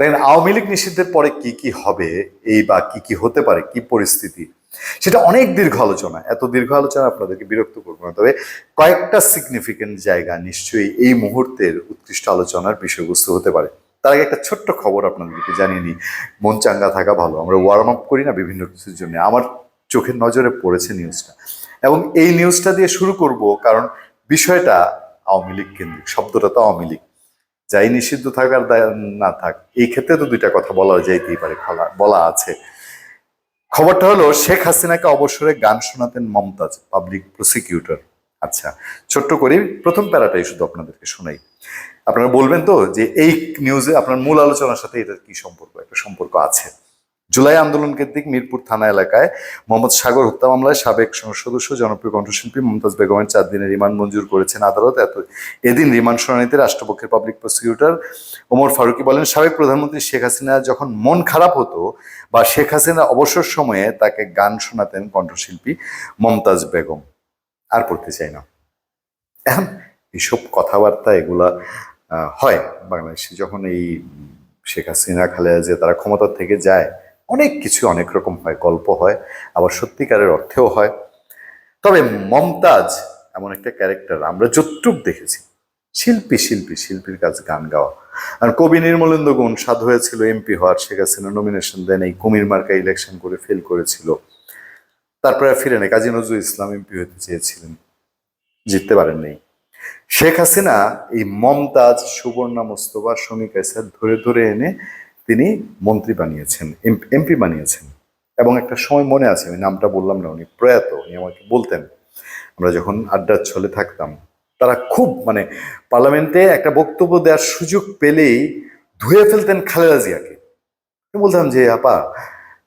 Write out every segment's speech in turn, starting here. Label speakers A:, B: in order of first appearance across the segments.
A: দেখেন, আওয়ামী লীগ নিষিদ্ধের পরে কি কি হবে, এই বা কি কি হতে পারে, কি পরিস্থিতি, সেটা অনেক দীর্ঘ আলোচনা। এত দীর্ঘ আলোচনা আপনাদেরকে বিরক্ত করব না। তবে কয়েকটা সিগনিফিকেন্ট জায়গা নিশ্চয়ই এই মুহূর্তের উৎকৃষ্ট আলোচনার বিষয়বস্তু হতে পারে। তার আগে একটা ছোট্ট খবর আপনাদেরকে জানিয়ে নিই। মন চাঙ্গা থাকা ভালো, আমরা ওয়ার্ম আপ করি না বিভিন্ন কিছুর জন্য। আমার চোখের নজরে পড়েছে নিউজটা এবং এই নিউজটা দিয়ে শুরু করব কারণ বিষয়টা আওয়ামী লীগ কেন্দ্রিক, শব্দটা তো আওয়ামী লীগ। যাই নিষিদ্ধ থাক আর না থাক, এই ক্ষেত্রে তো দুইটা কথা বলা যাইতেই পারে বলা আছে। খবরটা হলো, শেখ হাসিনাকে অবসরে গান শোনাতেন মমতাজ, পাবলিক প্রসিকিউটর। আচ্ছা ছোট্ট করি, প্রথম প্যারাটাই শুধু আপনাদেরকে শোনাই। আপনারা বলবেন তো যে এই নিউজে আপনার মূল আলোচনার সাথে এটার কি সম্পর্ক, একটা সম্পর্ক আছে? জুলাই আন্দোলন কেন্দ্রিক মিরপুর থানা এলাকায় মোহাম্মদ সাগর হত্যা মামলায় সাবেক সংসদ সদস্য, জনপ্রিয় কণ্ঠশিল্পী মমতাজ বেগমের চার দিনের রিমান্ড মঞ্জুর করেছেন আদালত। এত, এদিন রিমান্ড শুনানিতে রাষ্ট্রপক্ষের পাবলিক প্রসিকিউটর ওমর ফারুকি বলেন, সাবেক প্রধানমন্ত্রী শেখ হাসিনা যখন মন খারাপ হতো বা শেখ হাসিনা অবসর সময়ে তাকে গান শোনাতেন কণ্ঠশিল্পী মমতাজ বেগম। আর পড়তে চাই না। এখন এইসব কথাবার্তা এগুলা হয়। বাংলাদেশে যখন এই শেখ হাসিনা, খালেদা যে তারা ক্ষমতা থেকে যায় অনেক কিছু, অনেক রকম হয়, গল্প হয়, আবার সত্যিকারের অর্থেও হয়। তবে মমতাজ এমন একটা ক্যারেক্টার আমরা যতটুক দেখেছি, শিল্পী শিল্পী, শিল্পীর কাছে গান গাওয়া। আর কবি নির্মলেন্দ্র গুণ সাধু হয়েছিল এমপি হওয়ার শেখ হাসিনা নমিনেশন দেন, এই কুমির মার্কা ইলেকশন করে ফেল করেছিল। তারপরে ফিরে নেই, কাজী নজরুল ইসলাম এমপি হতে চেয়েছিলেন, জিততে পারেন শেখ হাসিনা এই মমতাজ, সুবর্ণা মোস্তফা শমী কাইসার ধরে ধরে এনে তিনি মন্ত্রী বানিয়েছেন এমপি বানিয়েছেন। এবং একটা সময় মনে আছে, আমি নামটা বললাম না, উনি প্রয়াত, উনি আমাকে বলতেন। আমরা যখন আড্ডার ছলে থাকতাম, তারা খুব মানে পার্লামেন্টে একটা বক্তব্য দেওয়ার সুযোগ পেলেই ধুয়ে ফেলতেন খালেদা জিয়াকে। বলতাম যে, আপা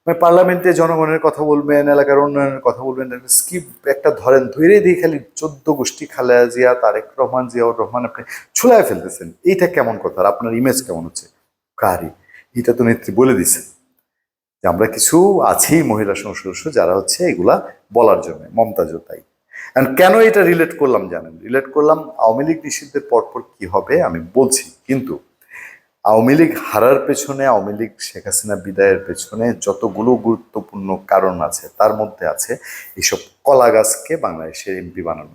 A: মানে পার্লামেন্টে জনগণের কথা বলবেন, এলাকার উন্নয়নের কথা বলবেন স্কিপ একটা ধরেন ধরে দিয়ে খালি চোদ্দ গোষ্ঠী খালেদা জিয়া, তারেক রহমান, জিয়াউর রহমান, আপনি ছুলায় ফেলতেছেন। এইটা কেমন কথা? আর আপনার ইমেজ কেমন হচ্ছে? কারি। এটা তো নেত্রী বলে দিছে যে আমরা কিছু আছি মহিলা সংসদ যারা হচ্ছে এগুলা বলার জন্য মমতাজও তাই। And কেন এটা রিলেট করলাম জানেন? রিলেট করলাম আওয়ামী লীগ নিষিদ্ধের পরপর কি হবে আমি বলছি, কিন্তু আওয়ামী লীগ হারার পেছনে, আওয়ামী লীগ শেখ হাসিনা বিদায়ের পেছনে যতগুলো গুরুত্বপূর্ণ কারণ আছে, তার মধ্যে আছে এইসব কলা গাছকে বাংলাদেশের এমপি বানানো।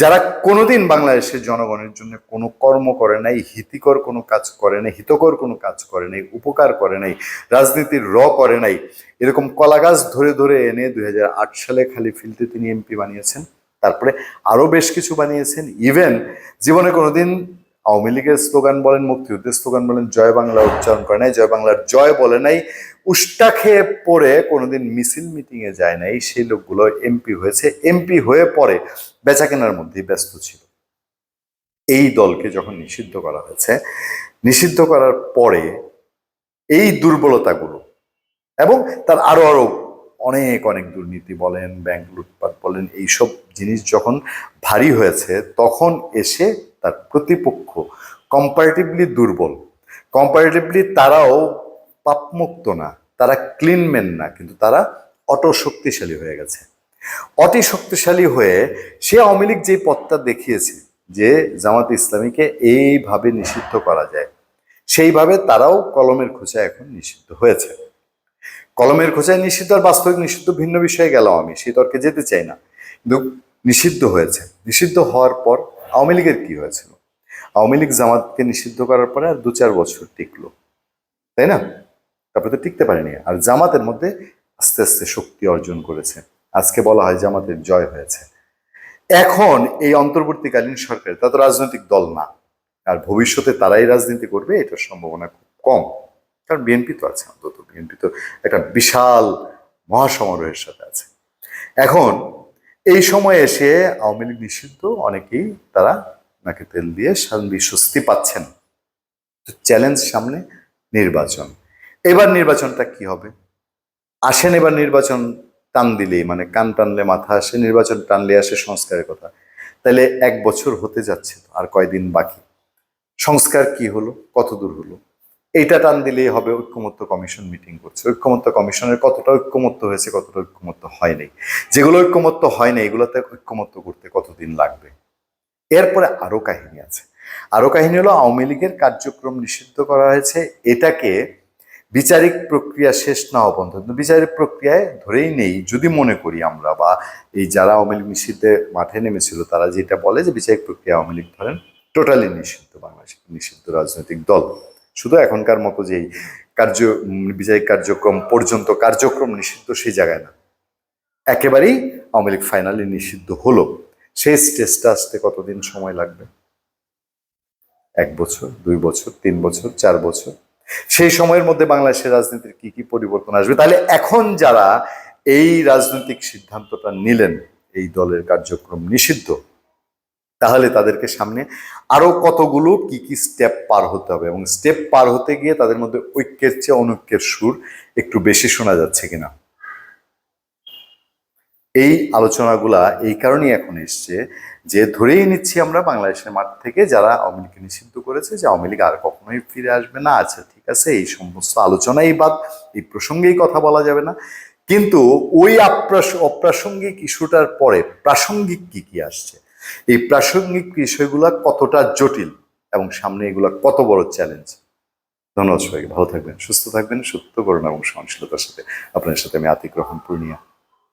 A: যারা কোনোদিন বাংলাদেশের জনগণের জন্য কোনো কর্ম করে নাই, হিতিকর কোনো কাজ করে নাই, হিতকর কোনো কাজ করে নাই, উপকার করে নাই, রাজনীতির র করে নাই, এরকম কলা গাছ ধরে ধরে এনে দুই হাজার আট সালে খালি ফিল্ডে তিনি এমপি বানিয়েছেন, তারপরে আরও বেশ কিছু বানিয়েছেন, ইভেন জীবনে কোনোদিন আওয়ামী লীগের স্লোগান বলেন, মুক্তিযুদ্ধের স্লোগান বলেন, জয় বাংলা উচ্চারণ করে নাই, জয় বাংলার জয় বলে নাই উষ্টা খেয়ে পড়ে, কোনোদিন মিছিল মিটিং এ যায় নাই, সেই লোকগুলো এমপি হয়েছে। এমপি হয়ে পরে বেচা কেনার মধ্যেই ব্যস্ত ছিল। এই দলকে যখন নিষিদ্ধ করা হয়েছে, নিষিদ্ধ করার পরে এই দুর্বলতাগুলো এবং তার আরও আরও অনেক অনেক দুর্নীতি বলেন, ব্যাংক লুটপাট বলেন, এইসব জিনিস যখন ভারী হয়েছে, তখন এসে তার প্রতিপক্ষ কম্পারেটিভলি দুর্বল। কম্পারেটিভলি তারাও পাপমুক্ত না। তারা ক্লিনম্যান না, কিন্তু তারা অটো শক্তিশালী হয়ে গেছে। অতি শক্তিশালী হয়ে সে আওয়ামী লীগ যে পথটা দেখিয়েছে যে জামাত ইসলামীকে এইভাবে নিষিদ্ধ করা যায়, সেইভাবে তারাও কলমের খোঁচা এখন নিষিদ্ধ হয়েছে। কলমের খোঁচায় নিষিদ্ধ আর বাস্তবিক নিষিদ্ধ ভিন্ন বিষয়ে গেলাম আমি, সেই তর্কে যেতে চাই না। কিন্তু নিষিদ্ধ হয়েছে। নিষিদ্ধ হওয়ার পর আওয়ামী লীগের কি হয়েছিল? আওয়ামী লীগ জামাতকে নিষিদ্ধ করার পরে আর দু চার বছর টিকলো, তাই না? তারপরে তো টিকতে পারেনি। আর জামাতের মধ্যে আস্তে আস্তে শক্তি অর্জন করেছে। আজকে বলা হয় জামাতের জয় হয়েছে। এখন এই অন্তর্বর্তীকালীন সরকার, তা তো রাজনৈতিক দল না। আর ভবিষ্যতে তারাই রাজনীতি করবে, এটার সম্ভাবনা খুব কম। কারণ বিএনপি তো আছে অন্তত। বিএনপি তো একটা বিশাল মহাসমারোহের সাথে আছে। এখন এই সময়ে এসে আওয়ামী লীগ নিষিদ্ধ, অনেকেই তারা নাকে তেল দিয়ে শান্তি স্বস্তি পাচ্ছেন। চ্যালেঞ্জ সামনে নির্বাচন। এবার নির্বাচনটা কি হবে? আসেন এবার নির্বাচন টান দিলেই মানে কান টানলে মাথা আসে, নির্বাচন টানলে আসে সংস্কারের কথা। তাহলে এক বছর হতে যাচ্ছে আর কয়দিন বাকি? সংস্কার কি হলো? কত দূর হলো? এইটা টান দিলেই হবে ঐক্যমত্য কমিশন মিটিং করছে। ঐক্যমত্য কমিশনের কতটা ঐক্যমত্য হয়েছে, কতটা ঐক্যমত্য হয়নি যেগুলো ঐক্যমত্য হয়নি এগুলোতে ঐক্যমত্য করতে কতদিন লাগবে? এরপরে আরও কাহিনী আছে। আরও কাহিনী হলো আওয়ামী লীগের কার্যক্রম নিষিদ্ধ করা হয়েছে। এটাকে বিচারিক প্রক্রিয়া শেষ না হওয়া পর্যন্ত বিচারিক প্রক্রিয়ায় ধরেই নেই, যদি মনে করি আমরা, বা এই যারা আওয়ামী লীগ নিষিদ্ধে মাঠে নেমেছিল, তারা যেটা বলে যে বিচারিক প্রক্রিয়া আওয়ামী লীগ ধরেন টোটালি নিষিদ্ধ, বাংলাদেশ নিষিদ্ধ রাজনৈতিক দল। শুধু এখনকার মতো যেই কার্য, বিচারিক কার্যক্রম পর্যন্ত কার্যক্রম নিষিদ্ধ সেই জায়গায় না। একেবারেই আওয়ামী লীগ ফাইনালি নিষিদ্ধ হলো। সেই স্টেজটা আসতে কতদিন সময় লাগবে? এক বছর, দুই বছর, তিন বছর, চার বছর? সেই সময়ের মধ্যে বাংলাদেশের রাজনীতির কি কি পরিবর্তন আসবে? তাহলে এখন যারা এই রাজনৈতিক সিদ্ধান্তটা নিলেন, এই দলের কার্যক্রম নিষিদ্ধ, তাহলে তাদেরকে সামনে আরও কতগুলো কি কি স্টেপ পার হতে হবে? এবং স্টেপ পার হতে গিয়ে তাদের মধ্যে ঐক্যের চেয়ে অনৈক্যের সুর একটু বেশি শোনা যাচ্ছে কিনা? এই আলোচনাগুলা এই কারণেই এখন এসছে যে ধরেই নিচ্ছি আমরা বাংলাদেশের মাঠ থেকে যারা আওয়ামী লীগকে নিষিদ্ধ করেছে যে আওয়ামী লীগ আর কখনোই ফিরে আসবে না। আচ্ছা ঠিক আছে, এই সমস্ত আলোচনাই বাদ, এই প্রসঙ্গেই কথা বলা যাবে না। কিন্তু ওই আপ্রাস- অপ্রাসঙ্গিক ইস্যুটার পরে প্রাসঙ্গিক কি কি আসছে? এই প্রাসঙ্গিক বিষয়গুলা কতটা জটিল এবং সামনে এগুলা কত বড় চ্যালেঞ্জ ধন্যবাদ সবাইকে। ভালো থাকবেন, সুস্থ থাকবেন সত্য করুন এবং সহনশীলতার সাথে। আপনার সাথে আমি আতিক রহমান পূর্ণিয়া।